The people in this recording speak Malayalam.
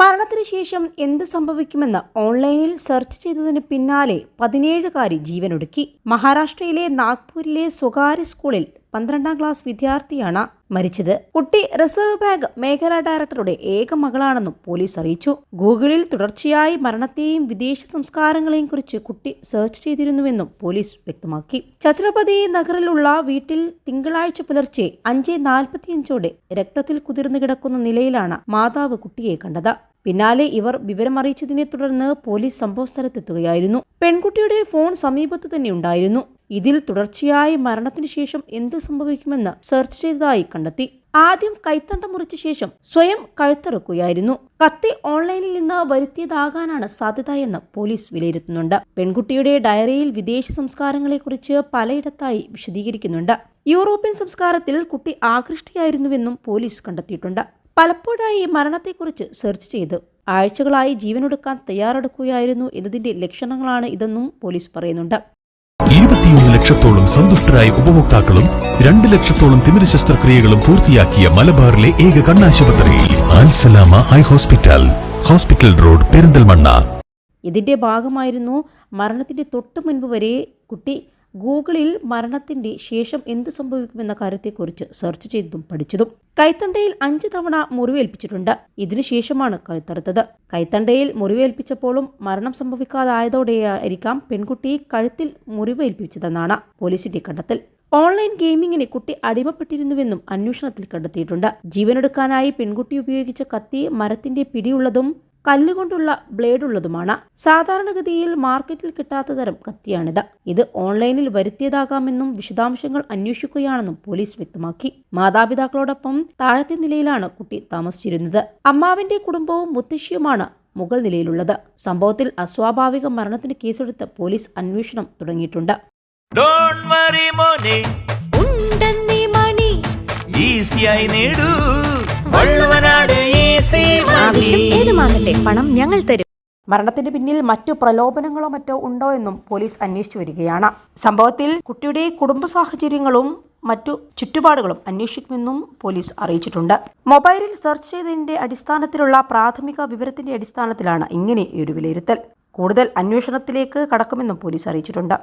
മരണത്തിന് ശേഷം എന്ത് സംഭവിക്കുമെന്ന് ഓൺലൈനിൽ സെർച്ച് ചെയ്തതിന് പിന്നാലെ പതിനേഴുകാരി ജീവനൊടുക്കി. മഹാരാഷ്ട്രയിലെ നാഗ്പൂരിലെ സ്വകാര്യ സ്കൂളിൽ പന്ത്രണ്ടാം ക്ലാസ് വിദ്യാർത്ഥിയാണ് മരിച്ചത്. കുട്ടി റിസർവ് ബാങ്ക് മേഖലാ ഡയറക്ടറുടെ ഏക മകളാണെന്നും പോലീസ് അറിയിച്ചു. ഗൂഗിളിൽ തുടർച്ചയായി മരണത്തെയും വിദേശ സംസ്കാരങ്ങളെയും കുറിച്ച് കുട്ടി സെർച്ച് ചെയ്തിരുന്നുവെന്നും പോലീസ് വ്യക്തമാക്കി. ഛത്രപതി നഗറിലുള്ള വീട്ടിൽ തിങ്കളാഴ്ച പുലർച്ചെ അഞ്ച് നാൽപ്പത്തിയഞ്ചോടെ രക്തത്തിൽ കുതിർന്നു കിടക്കുന്ന നിലയിലാണ് മാതാവ് കുട്ടിയെ കണ്ടത്. പിന്നാലെ ഇവർ വിവരമറിയിച്ചതിനെ തുടർന്ന് പോലീസ് സംഭവസ്ഥലത്തെത്തുകയായിരുന്നു. പെൺകുട്ടിയുടെ ഫോൺ സമീപത്ത് തന്നെ ഉണ്ടായിരുന്നു. ഇതിൽ തുടർച്ചയായി മരണത്തിന് ശേഷം എന്ത് സംഭവിക്കുമെന്ന് സെർച്ച് ചെയ്തതായി കണ്ടെത്തി. ആദ്യം കൈത്തണ്ട മുറിച്ച ശേഷം സ്വയം കഴുത്തറുക്കുകയായിരുന്നു. കത്തി ഓൺലൈനിൽ നിന്ന് വരുത്തിയതാകാനാണ് സാധ്യത എന്ന് പോലീസ് വിലയിരുത്തുന്നുണ്ട്. പെൺകുട്ടിയുടെ ഡയറിയിൽ വിദേശ സംസ്കാരങ്ങളെക്കുറിച്ച് പലയിടത്തായി വിശദീകരിക്കുന്നുണ്ട്. യൂറോപ്യൻ സംസ്കാരത്തിൽ കുട്ടി ആകൃഷ്ടിയായിരുന്നുവെന്നും പോലീസ് കണ്ടെത്തിയിട്ടുണ്ട്. പലപ്പോഴായി മരണത്തെക്കുറിച്ച് സെർച്ച് ചെയ്ത് ആഴ്ചകളായി ജീവനൊടുക്കാൻ തയ്യാറെടുക്കുകയായിരുന്നു എന്നതിന്റെ ലക്ഷണങ്ങളാണ് ഇതെന്നും പോലീസ് പറയുന്നുണ്ട്. ലക്ഷത്തോളം സന്തുഷ്ടരായ ഉപഭോക്താക്കളും രണ്ട് ലക്ഷത്തോളം തിമിര ശസ്ത്രക്രിയകളും പൂർത്തിയാക്കിയ മലബാറിലെ ഏക കണ്ണാശുപത്രി Al Salama eye hospital hospital road Perinthalmanna. ഇതിന്റെ ഭാഗമായിരുന്നു മരണത്തിന്റെ തൊട്ടു മുൻപ് വരെ കുട്ടി ഗൂഗിളിൽ മരണത്തിന്റെ ശേഷം എന്ത് സംഭവിക്കുമെന്ന കാര്യത്തെക്കുറിച്ച് സെർച്ച് ചെയ്തതും പഠിച്ചതും. കൈത്തണ്ടയിൽ അഞ്ച് തവണ മുറിവേൽപ്പിച്ചിട്ടുണ്ട്. ഇതിനുശേഷമാണ് കഴുത്തറുത്തത് കൈത്തണ്ടയിൽ മുറിവേൽപ്പിച്ചപ്പോഴും മരണം സംഭവിക്കാതായതോടെയായിരിക്കാം പെൺകുട്ടി കഴുത്തിൽ മുറിവേൽപ്പിച്ചതെന്നാണ് പോലീസിന്റെ കണ്ടെത്തൽ. ഓൺലൈൻ ഗെയിമിങ്ങിന് കുട്ടി അടിമപ്പെട്ടിരുന്നുവെന്നും അന്വേഷണത്തിൽ കണ്ടെത്തിയിട്ടുണ്ട്. ജീവനെടുക്കാനായി പെൺകുട്ടി ഉപയോഗിച്ച കത്തി മരത്തിന്റെ പിടിയുള്ളതും കല്ലുകൊണ്ടുള്ള ബ്ലേഡുള്ളതുമാണ്. സാധാരണഗതിയിൽ മാർക്കറ്റിൽ കിട്ടാത്ത തരം കത്തിയാണിത്. ഇത് ഓൺലൈനിൽ വരുത്തിയതാകാമെന്നും വിശദാംശങ്ങൾ അന്വേഷിക്കുകയാണെന്നും പോലീസ് വ്യക്തമാക്കി. മാതാപിതാക്കളോടൊപ്പം താഴത്തെ നിലയിലാണ് കുട്ടി താമസിച്ചിരുന്നത്. അമ്മാവിന്റെ കുടുംബവും മുത്തശ്ശിയുമാണ് മുകൾ നിലയിലുള്ളത്. സംഭവത്തിൽ അസ്വാഭാവിക മരണത്തിന് കേസെടുത്ത് പോലീസ് അന്വേഷണം തുടങ്ങിയിട്ടുണ്ട്. ഡോൺ വറി മോനെ. ഉണ്ടെന്നീ മണി. ഈസിയായി നേടൂ. ആവശ്യം ഏതുമാകട്ടെ പണം ഞങ്ങൾ തരും? മരണത്തിന് പിന്നിൽ മറ്റു പ്രലോഭനങ്ങളോ മറ്റോ ഉണ്ടോ എന്നും പോലീസ് അന്വേഷിച്ചു വരികയാണ്. സംഭവത്തിൽ കുട്ടിയുടെ കുടുംബ സാഹചര്യങ്ങളും മറ്റു ചുറ്റുപാടുകളും അന്വേഷിക്കുമെന്നും പോലീസ് അറിയിച്ചിട്ടുണ്ട്. മൊബൈലിൽ സെർച്ച് ചെയ്തതിന്റെ അടിസ്ഥാനത്തിലുള്ള പ്രാഥമിക വിവരത്തിന്റെ അടിസ്ഥാനത്തിലാണ് ഇങ്ങനെ ഒരു വിലയിരുത്തൽ. കൂടുതൽ അന്വേഷണത്തിലേക്ക് കടക്കുമെന്നും പോലീസ് അറിയിച്ചിട്ടുണ്ട്.